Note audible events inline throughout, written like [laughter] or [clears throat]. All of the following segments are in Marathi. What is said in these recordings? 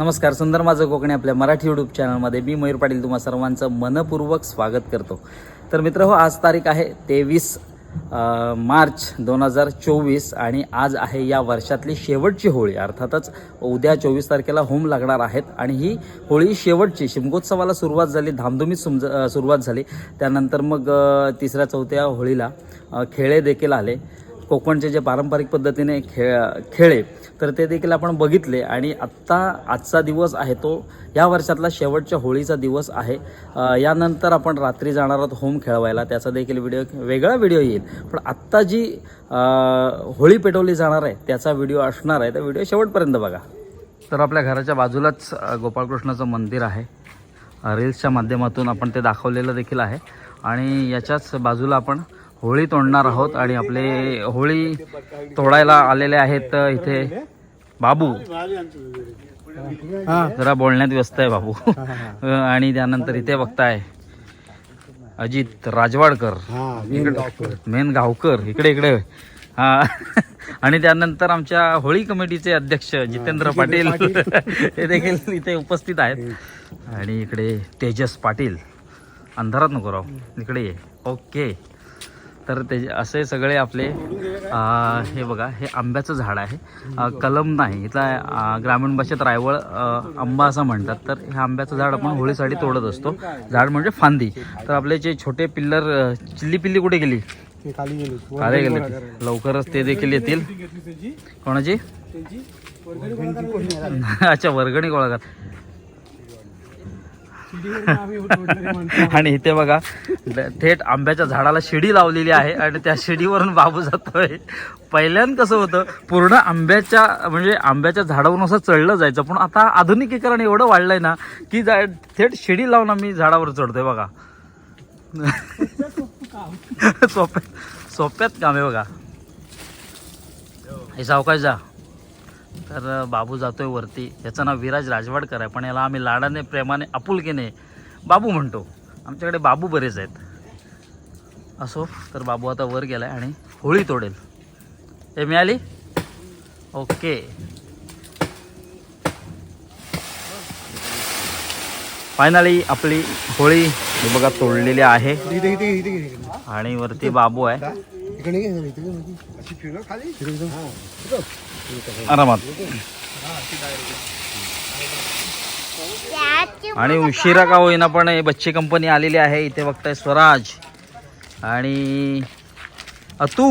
नमस्कार सुंदर माझं कोकणी आपल्या मराठी यूट्यूब चॅनलमध्ये मी मयूर पाटील तुम्हा सर्वांचं मनपूर्वक स्वागत करतो. तर मित्र हो आज तारीख आहे तेवीस मार्च दोन हजार चोवीस आणि आज आहे या वर्षातली शेवटची होळी. अर्थातच उद्या चोवीस तारखेला होम लागणार आहेत आणि ही होळी शेवटची. शिमगोत्सवाला सुरुवात झाली धामधुमीत सुमज सुरुवात झाली. त्यानंतर मग तिसऱ्या चौथ्या होळीला खेळे देखील आले. कोकणचे जे पारंपरिक पद्धतीने खेळ खेळे तर ते देखील आपण बघितले. आणि आत्ता आजचा दिवस आहे तो या वर्षातला शेवटच्या होळीचा दिवस आहे. यानंतर आपण रात्री जाणार आहोत होम खेळवायला. त्याचा देखील व्हिडिओ वेगळा व्हिडिओ येईल. पण आत्ता जी होळी पेटवली जाणार आहे त्याचा व्हिडिओ असणार आहे. तर व्हिडिओ शेवटपर्यंत बघा. तर आपल्या घराच्या बाजूलाच गोपाळकृष्णाचं मंदिर आहे. रील्सच्या माध्यमातून आपण ते दाखवलेलं देखील आहे. आणि याच्याच बाजूला आपण होळी तोडणार आहोत आणि आपले होळी तोडायला आलेले आहेत इथे. बाबू. जरा बोलण्यात व्यस्त आहे बाबू. [laughs] आणि त्यानंतर इथे बघताय अजित राजवाडकर. मेन गावकर. इकडे इकडे. हा. [laughs] आणि त्यानंतर आमच्या होळी कमिटीचे अध्यक्ष जितेंद्र पाटील. [laughs] हे देखील इथे उपस्थित आहेत. आणि इकडे तेजस पाटील. अंधारात नको राव इकडे ओके. तर ते असे सगळे आपले आ, हे बघा हे आंब्याचं झाड आहे. कलम नाही इथला ग्रामीण भाषेत रायवळ आंबा असं म्हणतात. तर हे आंब्याचं झाड आपण होळीसाठी तोडत असतो. झाड म्हणजे फांदी. तर आपले जे छोटे पिल्लर चिल्ली पिल्ली कुठे गेली? खाली गेले. लवकरच ते देखील येतील. कोणाची? अच्छा वर्गणी गोळा कर. [laughs] आणि इथे बघा थेट आंब्याच्या झाडाला शिडी लावलेली आहे आणि त्या शिडीवरून बाबू जातोय. पहिल्यान कसं होतं पूर्ण आंब्याच्या म्हणजे आंब्याच्या झाडावरून असं चढलं जायचं पण आता आधुनिकीकरण एवढं वाढलंय ना की जा थेट शिडी लावून आम्ही झाडावर चढतोय बघा. [laughs] सोप्यात सोप्यात काम आहे बघा. हे सावकाश जा. तर बाबू जातोय वरती. याचं नाव विराज राजवाडकर आहे. पण याला आम्ही लाडाने प्रेमाने आपुलकीने बाबू म्हणतो. आमच्याकडे बाबू बरेच आहेत. असो तर बाबू आता वर गेलाय आणि होळी तोडेल. हे मिळाली ओके. फायनली आपली होळी हे बघा तोडलेली आहे. आणि वरती बाबू आहे. आरामात. आणि उशिरा का होईना पण हे बच्ची कंपनी आलेली आहे. इथे बघताय स्वराज आणि अतू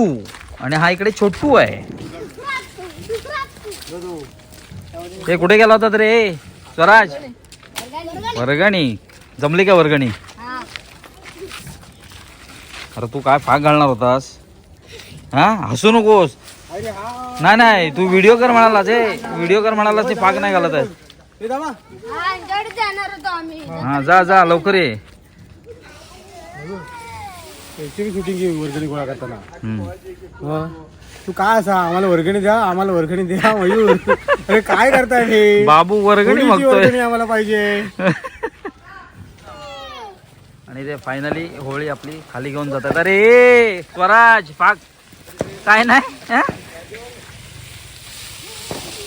आणि हा इकडे छोटू आहे. ते कुठे गेला होता रे स्वराज. वर्गणी. जमली का वर्गणी? अरे तू काय फाग घालणार होतास? हा? हसू नकोस. नाही नाही तू व्हिडिओ कर म्हणाला ते व्हिडिओ कर म्हणाला ते फाग नाही घालत आहे. हे. हा हा जा जा लवकर ये. शूटिंग वर्गणी गोळा करताना. हा. तू काय असा आम्हाला वर्गणी द्या आम्हाला वर्गणी द्या मयूर. अरे काय करताय हे? बाबू वर्गणी वर्गणी आम्हाला पाहिजे? आणि ते फायनली होळी आपली खाली घेऊन जातात. अरे स्वराज पाक. काय नाही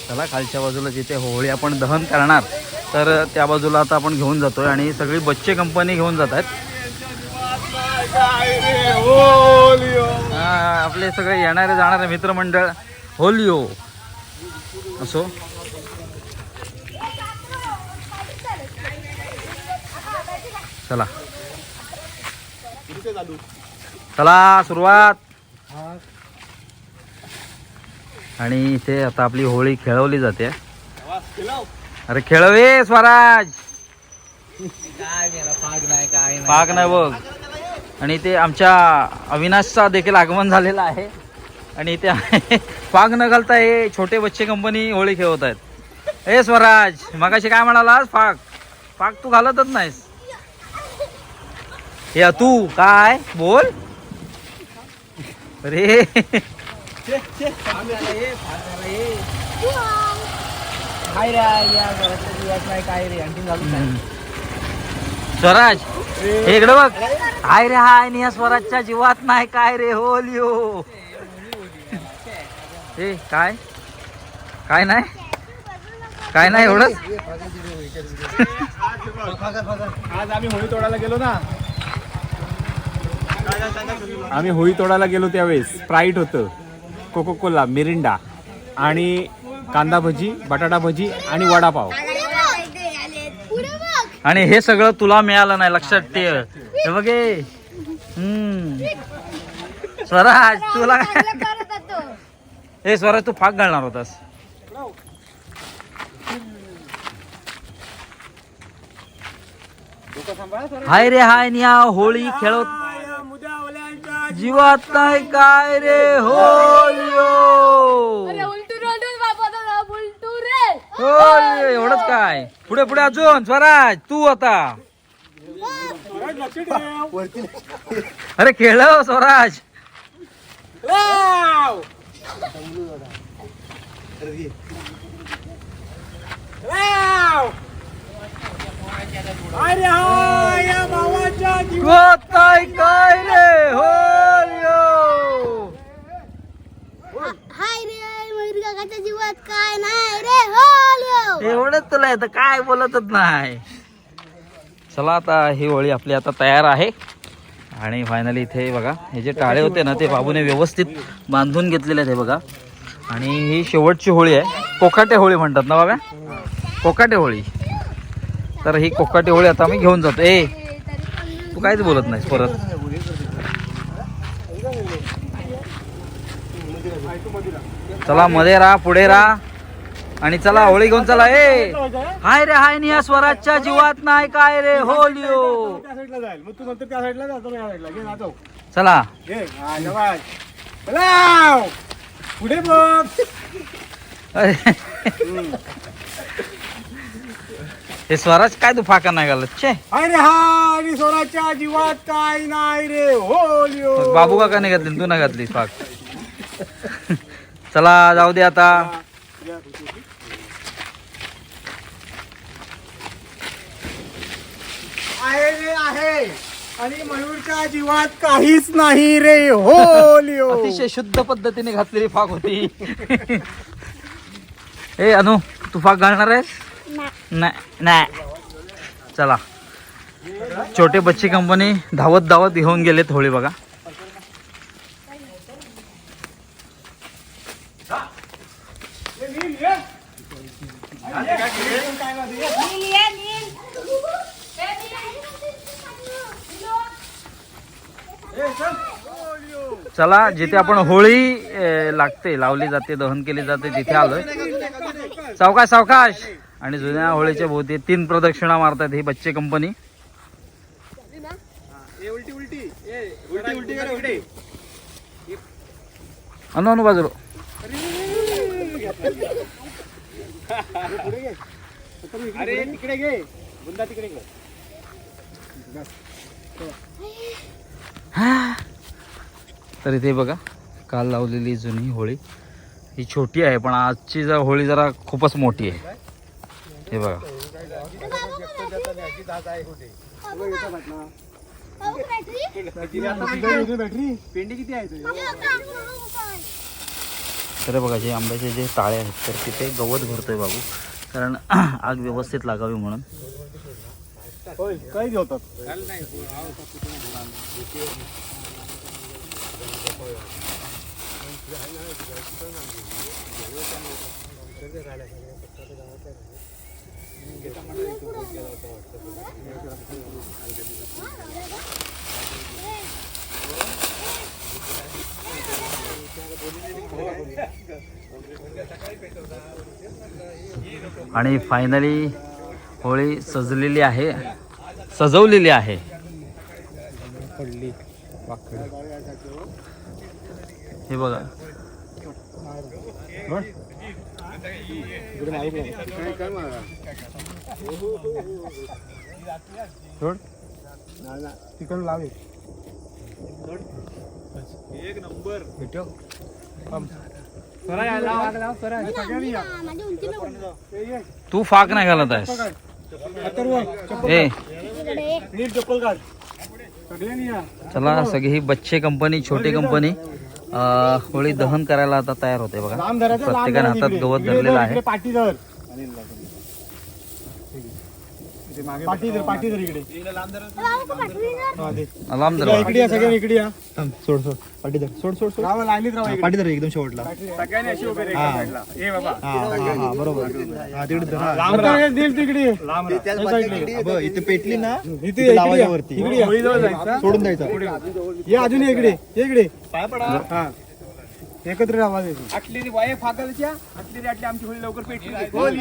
चला खालच्या बाजूला जिथे होळी आपण दहन करणार तर त्या बाजूला आता आपण घेऊन जातोय आणि सगळी बच्चे कंपनी घेऊन जात आहेत. आपले सगळे येणारे जाणारे मित्रमंडळ होलिओ असो. चला. चला सुरुवात. हा. आणि इथे आता आपली होळी खेळवली जाते. अरे खेळवे स्वराज! पाक नाही बघ. आणि इथे आमच्या अविनाशचा देखील आगमन झालेलं आहे. आणि इथे आहे पाग न घालता हे छोटे बच्चे कंपनी होळी खेळवत आहेत. ए स्वराज मगाशी काय म्हणालास? पाक पाक तू घालतच नाहीस. हे तू काय? बोल. अरे स्वराज हे इकडे बघ. हाय रे हाय आणि या स्वराजच्या जीवात नाही काय रे? होलिओ हे. काय? काय नाही? काय नाही एवढंच? आज आम्ही होळी तोडायला गेलो ना. आम्ही होळी तोडायला गेलो त्यावेळेस. स्प्राईट होतं. कोको कोला मिरिंडा आणि कांदा भजी बटाटा भजी आणि वडापाव. आणि हे सगळं तुला मिळालं नाही लक्षात ठेव. हे बघे हम्म. स्वराज तुला हे स्वराज तू फाक घालणार होतास. हाय रे हाय निया होळी खेळत जीवात नाही काय रे? होलियो अरे उलटू रोडून बाबा दादा उलटू रे. होय एवढंच काय? पुढे पुढे अजून स्वराज तू आता. अरे खेळ स्वराज. जीवात नाही काय रे होलियो हाय रे मयूर काकाच्या जीवात काय नाही रे होलिओ एवढंच तुला येतं काय बोलतच नाही. चला आता ही होळी आपली आता तयार आहे. आणि फायनली इथे बघा हे जे टाळे होते ना ते बाबूने व्यवस्थित बांधून घेतलेले आहेत हे बघा. आणि ही शेवटची होळी आहे. कोकाटे होळी म्हणतात ना बाबा कोकाटे होळी. तर ही कोकाटे होळी आता आम्ही घेऊन जातो. ए तू काहीच बोलत नाहीस परत. चला मध्ये राहा पुढे राहा. आणि चला होळी घेऊन चला ए! हाय रे हाय निया स्वराजच्या जीवात नाही काय रे होलिओ त्या साईडला जाईल मग तू नंतर त्या साईडला जातो मी या साईडला घे जातो चला. घे हा बोलाव. पुढे बघ. अरे. हे स्वराज काय तू फाका नाही घालत छे. अरे हा आणि स्वराच्या जीवात काय नाही रे होलिओ मग बाबू काका नाही घातली तू नाही घातली फाक. चला जाऊ दे आता. आहे रे आहे. आणि मयूरच्या जीवात काहीच नाही रे. होलिओ अतिशय शुद्ध पद्धतीने घातलेली फाक होती. ए अनु तू फाक घालणार आहेस? नाही. नाही. चला. छोटे बच्ची कंपनी धावत धावत घेऊन गेलेत होळी बघा. चला जिथे आपण होळी लागते लावली जाते दहन केली जाते तिथे आलोय. सावकाश सावकाश! आणि जुन्या होळीच्या भोवती तीन प्रदक्षिणा मारतात ही बच्चे कंपनी. अनु अनु बाजूला. अरे तिकडे घे. बुंदा तिकडे तर इथे बघा काल लावलेली जुनी होळी. ही छोटी आहे पण आजची जर होळी जरा खूपच मोठी आहे. हे बघा. पेंडी किती आहे तर बघा जे आंब्याचे जे ताळे आहेत तर तिथे गवत भरतोय बाबू. कारण [clears throat] आग व्यवस्थित लागावी म्हणून. होय काही होतात आणि फायनली होळी सजलेली आहे. सजवलेली आहे. पडली. हे बघा. सोड. तिकडून लावे भेटो नको. ये, ये. तू फाक नाही घालत आहेस. ए. चला सगळी ही बच्चे कंपनी छोटी कंपनी. अं, होळी दहन करायला आता तयार होते बघा. प्रत्येकाने हातात. गवत धरलेलं धर, आहे. पाठी धर पाठी इकडे बाबा का पाठवली ना हा, दे. लांब इकडे जरा. इकडे या सगळ्यांनी इकडे या. थांब, सोड सोड. पाठी धर. सोड सोड सोड. हा. पाठी धर एकदम शेवटला. सगळ्यांनी अशी उभे रे हा. एका साईडला. ए बाबा. हा हा हा बरोबर. हा तिकडे धर. हा. आता हे देईल तिकडे लांब राहा. इथे पेटली ना. इथे इकडे या. वरती इकडे या. होळीजवळ जायचं सोडून द्यायचं. ये. अजून ये इकडे. ये इकडे. हा. एकत्र आवाज येतो. आटली रे वाये फागलच्या आटली रे आटली आमची होळी लवकर पेटली. होली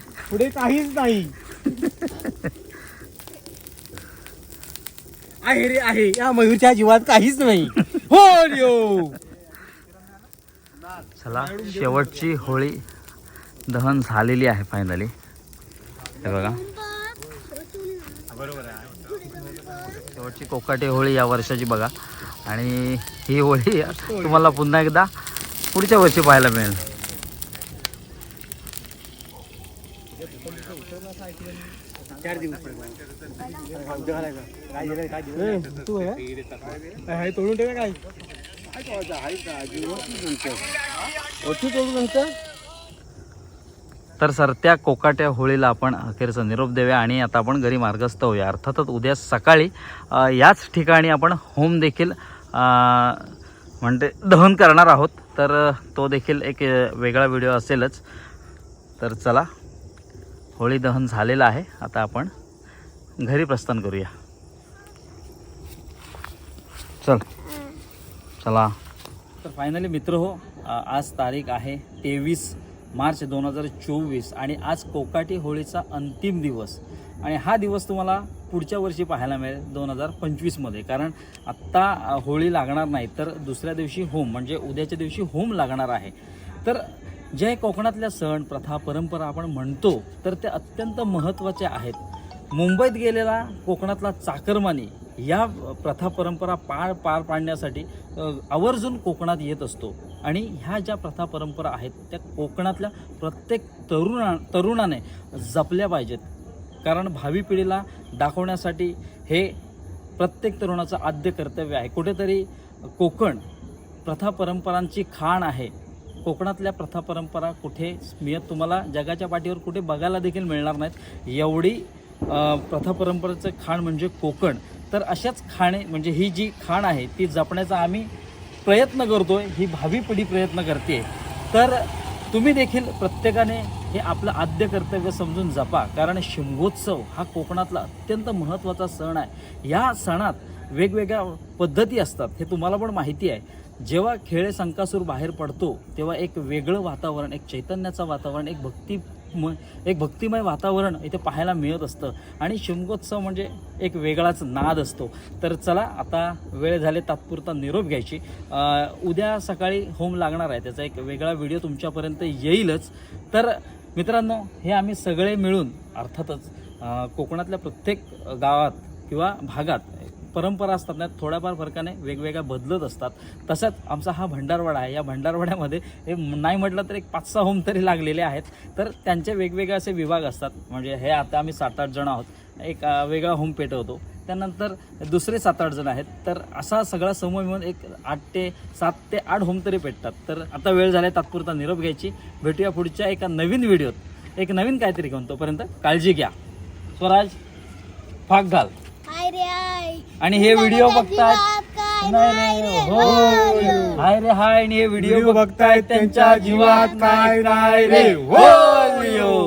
पुढे काहीच नाही. आहे रे आहे. या मयूरच्या जीवात काहीच नाही. हो यो हो. चला शेवटची होळी दहन झालेली आहे फायनली हे बघा. शेवटची कोकाटे होळी या वर्षाची बघा. आणि ही होळी तुम्हाला पुन्हा एकदा पुढच्या वर्षी पाहायला मिळेल. तू आहे? तोडून ठेवा काय? ओठी तोडून नंतर तर सर त्या कोकाट्या होळीला आपण अखेरचा निरोप देऊया आणि आता आपण घरी मार्गस्थ होऊया. अर्थातच उद्या सकाळी याच ठिकाणी आपण होम देखील अ, म्हणजे दहन करणार आहोत. तर तो देखील एक वेगळा व्हिडिओ असेलच. तर चला होळी दहन झालेलं आहे. आता आपण घरी प्रस्थान करूया. चल. चला. तर फायनली मित्र हो आज तारीख आहे तेवीस मार्च दोन हजार चोवीस आणि आज कोकाटी होळीचा अंतिम दिवस. आणि हा दिवस तुम्हाला पुढच्या वर्षी पाहायला मिळेल दोन हजार पंचवीसमध्ये कारण आत्ता होळी लागणार नाही तर दुसऱ्या दिवशी होम म्हणजे उद्याच्या दिवशी होम लागणार आहे. तर जे कोकणातल्या सण प्रथा परंपरा आपण म्हणतो तर त्या अत्यंत महत्त्वाचे आहेत. मुंबईत गेलेला कोकणातला चाकरमानी या प्रथा परंपरा पार पार पाडण्यासाठी आवर्जून कोकणात येत असतो. आणि ह्या ज्या प्रथा परंपरा आहेत त्या कोकणातल्या प्रत्येक तरुणा तरुणाने जपल्या पाहिजेत. कारण भावी पिढीला दाखवण्यासाठी हे प्रत्येक तरुणाचं आद्य कर्तव्य आहे. कुठेतरी कोकण प्रथा परंपरांची खाण आहे. कोकणातल्या प्रथा परंपरा कुठे मिळत तुम्हाला जगाच्या पाठीवर कुठे बघायला देखील मिळणार नाहीत. एवढी प्रथा परंपरेचं खाण म्हणजे कोकण. तर अशाच खाणे म्हणजे ही जी खाण आहे ती जपण्याचा आम्ही प्रयत्न करतो आहे ही भावी पिढी प्रयत्न करते तर तुम्ही देखील प्रत्येकाने हे आपलं आद्य कर्तव्य समजून जपा कारण शिमगोत्सव हा कोकणातला अत्यंत महत्त्वाचा सण आहे. या सणात वेगवेगळ्या पद्धती असतात हे तुम्हाला पण माहिती आहे. जेव्हा खेळे संकासूर बाहेर पडतो तेव्हा एक वेगळं वातावरण एक चैतन्याचं वातावरण एक भक्ती म एक भक्तिमय वातावरण इथे पाहायला मिळत असतं. आणि शिमगोत्सव म्हणजे एक वेगळाच नाद असतो. तर चला आता वेळ झाले तात्पुरता निरोप घ्यायची. उद्या सकाळी होम लागणार आहे. त्याचा एक वेगळा व्हिडिओ तुमच्यापर्यंत येईलच. तर मित्रांनो हे आम्ही सगळे मिळून अर्थातच कोकणातल्या प्रत्येक गावात किंवा भागात परंपरा असतात ना थोड्याफार फरकाने वेगवेगळ्या बदलत असतात. तसंच आमचा हा भंडारवाडा आहे. या भंडारवाड्यामध्ये हे नाही म्हटलं तर एक पाच सहा होम तरी लागलेले आहेत. तर त्यांचे वेगवेगळे असे विभाग असतात. म्हणजे हे आता आम्ही सात आठ जण आहोत. एक वेगळा होम पेटवतो. त्यानंतर दुसरे सात आठ जण आहेत. तर असा सगळा समूह मिळून एक आठ ते सात ते आठ होम तरी पेटतात. तर आता वेळ झाला तात्पुरता निरोप घ्यायची. भेटूया पुढच्या एका नवीन व्हिडिओत. एक नवीन काहीतरी घेऊन तोपर्यंत काळजी घ्या. स्वराज फाग घाल. आणि हे व्हिडिओ जीवात काय? नाही नाही नाही रे हो. हाय रे हाय आणि हे व्हिडिओ व्हिडिओ बघतायत त्यांच्या जीवात काय नाही रे? हो